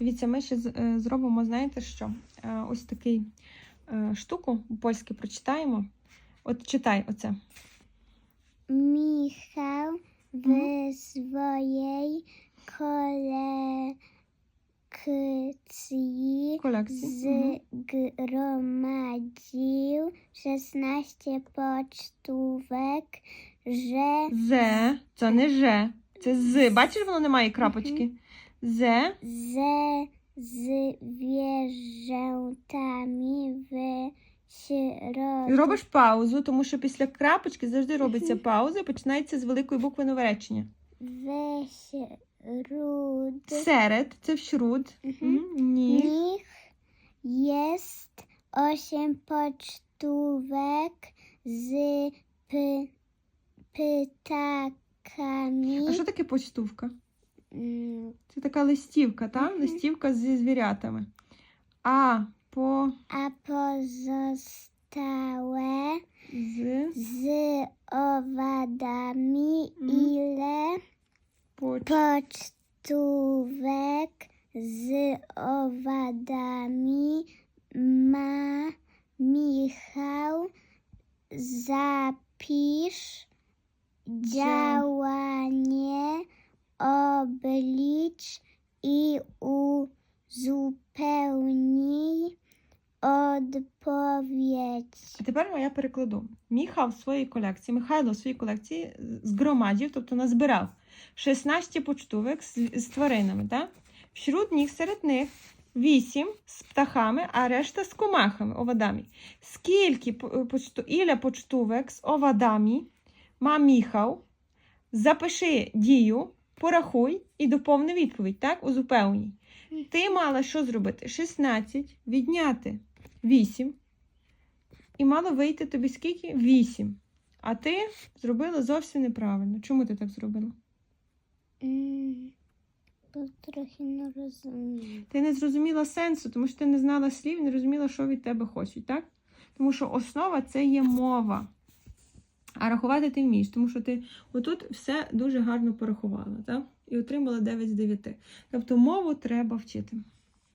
Дивіться, ми ще е, зробимо, знаєте що? Е, Ось такий е, штуку польське прочитаємо. От читай оце. Mhm. swojej kolekcji Колекції. Мгм. zgromadził 16 pocztówek, że Зе. Це не же. Це з. Бачиш, воно не має крапочки. Зе. ze zwierzętami w środku. І робиш паузу, тому що після крапочки завжди робиться пауза і починається з великої букви нове речення. w śród Серед це. Mhm. М, Ні. nich jest osiem pocztówek z py, pytakami. А що таке почтувка? Mm, Це така листівка, та? Мгм. Листівка зі звірятами. А по A pozostałe з z owadami, Mhm. ile поч... pocztówek z owadami ma Michał? Zapisz działanie, oblicz i uzupełnij odpowiedź. А тепер я перекладу. Міха в своїй колекції, Михайло в своїй колекції згромадів, тобто назбирав 16 почтовик з, з тваринами. Так? Вщрут них серед них 8 з птахами, а решта з комахами, овадами. Скільки по- почту, іля почтовик з овадами ма Міхав? Запиши дію, порахуй і доповни відповідь, так? Узупевній. Ти мала що зробити? 16 відняти 8. І мало вийти тобі скільки? 8. А ти зробила зовсім неправильно. Чому ти так зробила? To trochę nie. Ти не зрозуміла сенсу, тому що ти не знала слів, не розуміла, що від тебе хочуть, так? Тому що основа це є мова. А рахувати ти вмієш, тому що ти отут все дуже гарно порахувала, так? І отримала 9 з 9. Тобто мову треба вчити.